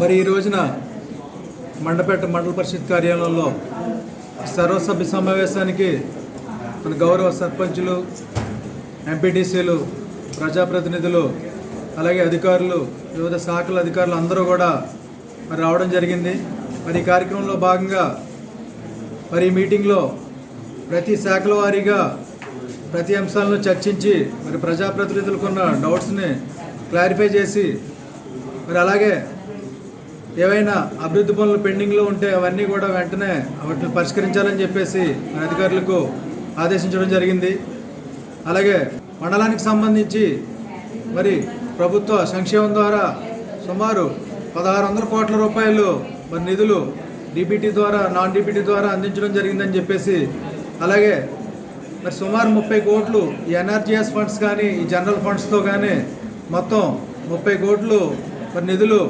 మరి ఈ రోజున మండపేట మండల పరిషత్ కార్యాలయంలో సర్వసభ్య సమావేశానికి మన గౌరవ సర్పంచులు ఎంపీటీసీలు ప్రజాప్రతినిధులు అలాగే అధికారులు వివిధ శాఖల అధికారులు అందరూ కూడా మరి రావడం జరిగింది. మరి ఈ కార్యక్రమంలో భాగంగా మరి ఈ మీటింగ్లో ప్రతి శాఖల వారీగా ప్రతి అంశాలను చర్చించి మరి ప్రజాప్రతినిధులకున్న డౌట్స్ని క్లారిఫై చేసి మరి అలాగే ఏవైనా అభివృద్ధి పనులు పెండింగ్లో ఉంటే అవన్నీ కూడా వెంటనే వాటిని పరిష్కరించాలని చెప్పేసి మన అధికారులకు ఆదేశించడం జరిగింది. అలాగే మండలానికి సంబంధించి మరి ప్రభుత్వ సంక్షేమం ద్వారా సుమారు పదహారు వందల కోట్ల రూపాయలు మరి నిధులు డిబిటీ ద్వారా నాన్ డిబిటీ ద్వారా అందించడం జరిగిందని చెప్పేసి అలాగే మరి సుమారు ముప్పై కోట్లు ఈ ఎన్ఆర్జీఎస్ ఫండ్స్ కానీ ఈ జనరల్ ఫండ్స్తో కానీ మొత్తం ముప్పై కోట్లు మరి నిధులు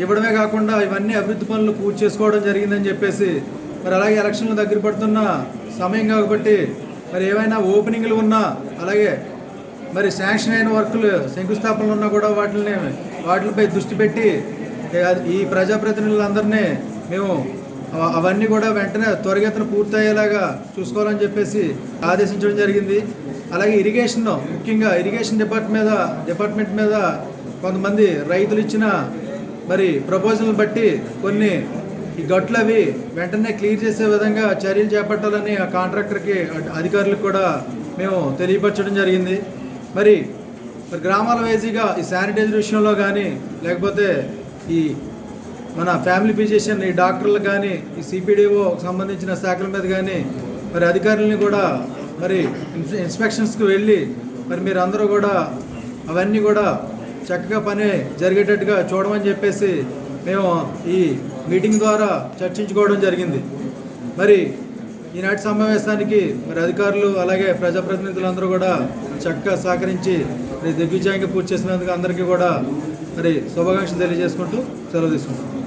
ఇవ్వడమే కాకుండా ఇవన్నీ అభివృద్ధి పనులు పూర్తి చేసుకోవడం జరిగిందని చెప్పేసి మరి అలాగే ఎలక్షన్లు దగ్గర పడుతున్న సమయం కాబట్టి మరి ఏవైనా ఓపెనింగ్లు ఉన్నా అలాగే మరి శాంక్షన్ అయిన వర్కులు శంకుస్థాపనలు ఉన్నా కూడా వాటిని వాటిపై దృష్టి పెట్టి ఈ ప్రజాప్రతినిధులందరినీ మేము అవన్నీ కూడా వెంటనే త్వరగతిన పూర్తయ్యేలాగా చూసుకోవాలని చెప్పేసి ఆదేశించడం జరిగింది. అలాగే ఇరిగేషన్ ముఖ్యంగా ఇరిగేషన్ డిపార్ట్మెంట్ మీద డిపార్ట్మెంట్ మీద కొంతమంది రైతులు ఇచ్చిన మరి ప్రపోజల్ని బట్టి కొన్ని ఈ గట్లు అవి వెంటనే క్లియర్ చేసే విధంగా చర్యలు చేపట్టాలని ఆ కాంట్రాక్టర్కి అధికారులకు కూడా మేము తెలియపరచడం జరిగింది. మరి మరి గ్రామాల వైజీగా ఈ శానిటైజర్ విషయంలో కానీ లేకపోతే ఈ మన ఫ్యామిలీ ఫిజిషియన్ ఈ డాక్టర్లకు కానీ ఈ సిపిడిఓ సంబంధించిన శాఖల మీద కానీ మరి అధికారులని కూడా మరి ఇన్స్పెక్షన్స్కి వెళ్ళి మరి మీరు అందరూ కూడా అవన్నీ కూడా చక్కగా పని జరిగేటట్టుగా చూడమని చెప్పేసి మేము ఈ మీటింగ్ ద్వారా చర్చించుకోవడం జరిగింది. మరి ఈనాటి సమావేశానికి మరి అధికారులు అలాగే ప్రజాప్రతినిధులందరూ కూడా చక్కగా సహకరించి మరి దిగ్విజయంగా పూర్తి చేసినందుకు అందరికీ కూడా మరి శుభాకాంక్షలు తెలియజేసుకుంటూ సెలవు తీసుకుంటాం